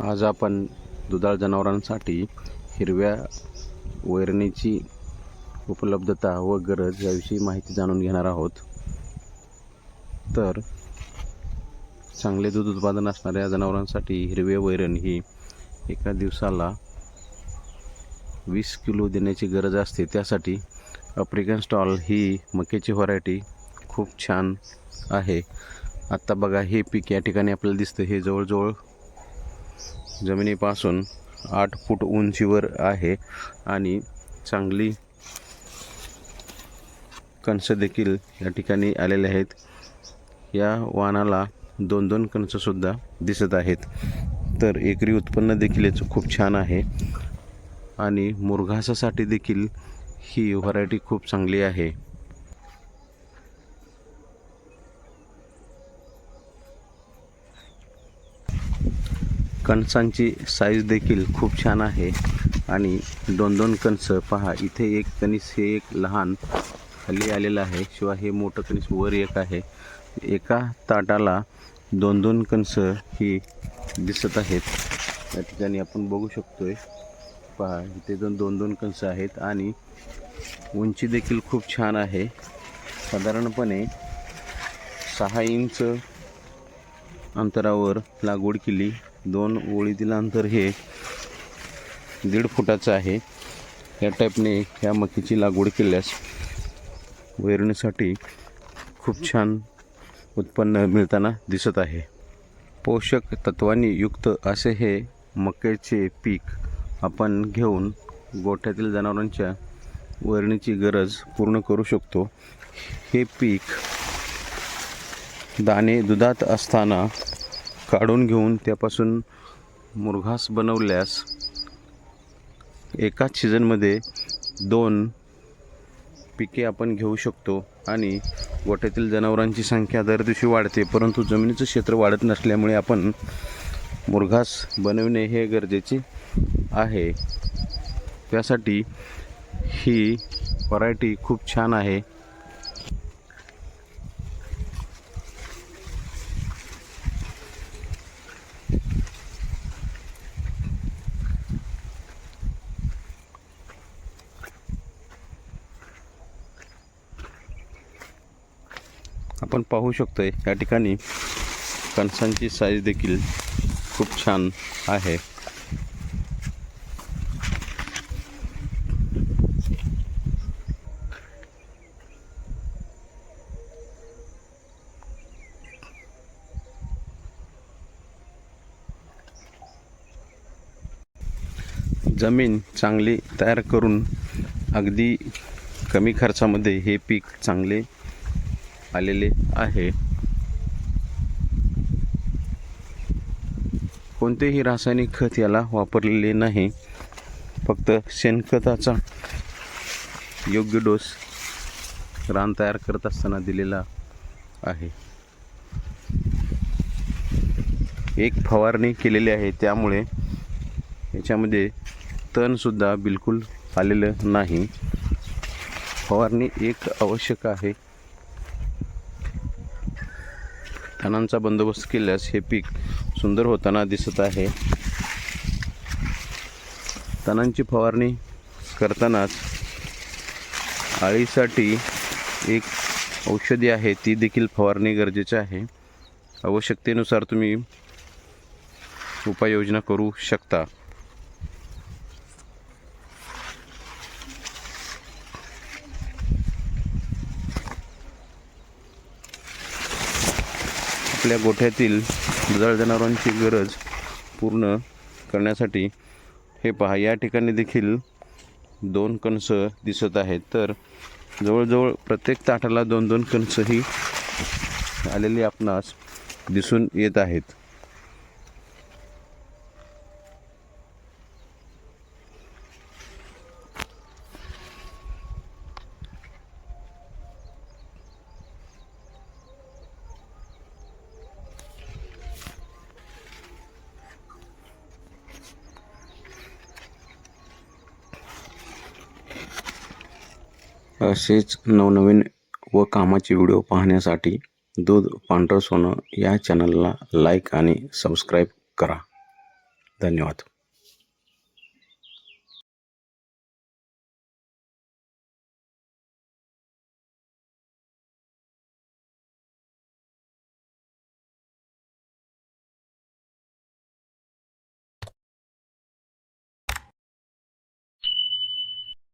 आज आपण दुधाळ जनावरांसाठी हिरव्या वैरणीची उपलब्धता व गरज याविषयी माहिती जाणून घेणार आहोत. तर चांगले दूध उत्पादन असणाऱ्या जनावरांसाठी हिरवे वैरण ही एका दिवसाला वीस किलो देण्याची गरज असते. त्यासाठी आफ्रिकन स्टॉल ही मक्याची व्हरायटी खूप छान आहे. आत्ता बघा हे पीक या ठिकाणी आपल्याला दिसतं. हे जवळजवळ जमिनीपासून आठ फूट उंचीवर आहे आणि चांगली कणसं देखील या ठिकाणी आलेले आहेत. या वाहनाला दोन दोन कणसंसुद्धा दिसत आहेत. तर एकरी उत्पन्न देखील याचं खूप छान आहे. आणि मुरघासासाठी देखील ही व्हरायटी खूप चांगली आहे. कणसांची साईज देखील खूप छान आहे. आणि दोन दोन कणसं पहा इथे एक कणीस हे एक लहान खाली आलेलं आहे. शिवाय हे मोठं कणीस वर एक आहे. एका ताटाला दोन दोन कणसं ही दिसत आहेत. या ठिकाणी आपण बघू शकतोय. पहा इथे दोन दोन दोन कणसं आहेत आणि उंची देखील खूप छान आहे. साधारणपणे सहा इंच अंतरावर लागवड केली. दोन ओळीतील अंतर हे दीड फुटाचं आहे. या टाईपने ह्या मकीची लागवड केल्यास वैरणीसाठी खूप छान उत्पन्न मिळताना दिसत आहे. पोषक तत्वांनी युक्त असे हे मक्याचे पीक आपण घेऊन गोठ्यातील जनावरांच्या वरणीची गरज पूर्ण करू शकतो. हे पीक दाणे दुधात असताना काढून घेऊन त्यापासून मुरघास बनवल्यास एकाच सीझनमध्ये दोन पिके आपण घेऊ शकतो आणि गोठ्यातील जनावरांची संख्या दर दिवशी वाढते परंतु जमिनीचं क्षेत्र वाढत नसल्यामुळे आपण मुरघास बनविणे हे गरजेचे आहे. त्यासाठी ही व्हरायटी खूप छान आहे. आपण पाहू शकतोय या ठिकाणी कणसांची साईज देखील खूप छान आहे. जमीन चांगली तयार करून अगदी कमी खर्चामध्ये हे पीक चांगले आलेले आहे. कोणतेही रासायनिक खत याला वापरलेले नाही. फक्त शेणखताचा योग्य डोस रान तयार करत असताना दिलेला आहे. एक फवारणी केलेली आहे त्यामुळे याच्यामध्ये तणसुद्धा बिलकुल आलेलं नाही. फवारणी एक आवश्यक आहे. तणांचा बंदोबस्त केल्यास हे पीक सुंदर होताना दिसत आहे. तणांची फवारणी करतानाच आळीसाठी एक औषधी आहे ती देखील फवारणी गरजेची आहे. आवश्यकतेनुसार तुम्ही उपाययोजना करू शकता. आपल्या गोठ्यातील जळ जनावरांची गरज पूर्ण करण्यासाठी हे पहा या ठिकाणी देखील दोन कणस दिसत आहेत. तर जवळजवळ प्रत्येक ताटाला दोन दोन कणसही आलेली आपणास दिसून येत आहेत. असेच नवनवीन व कामाचे व्हिडिओ पाहण्यासाठी दूध पांढरं सोनं या चॅनलला लाईक आणि सबस्क्राईब करा. धन्यवाद.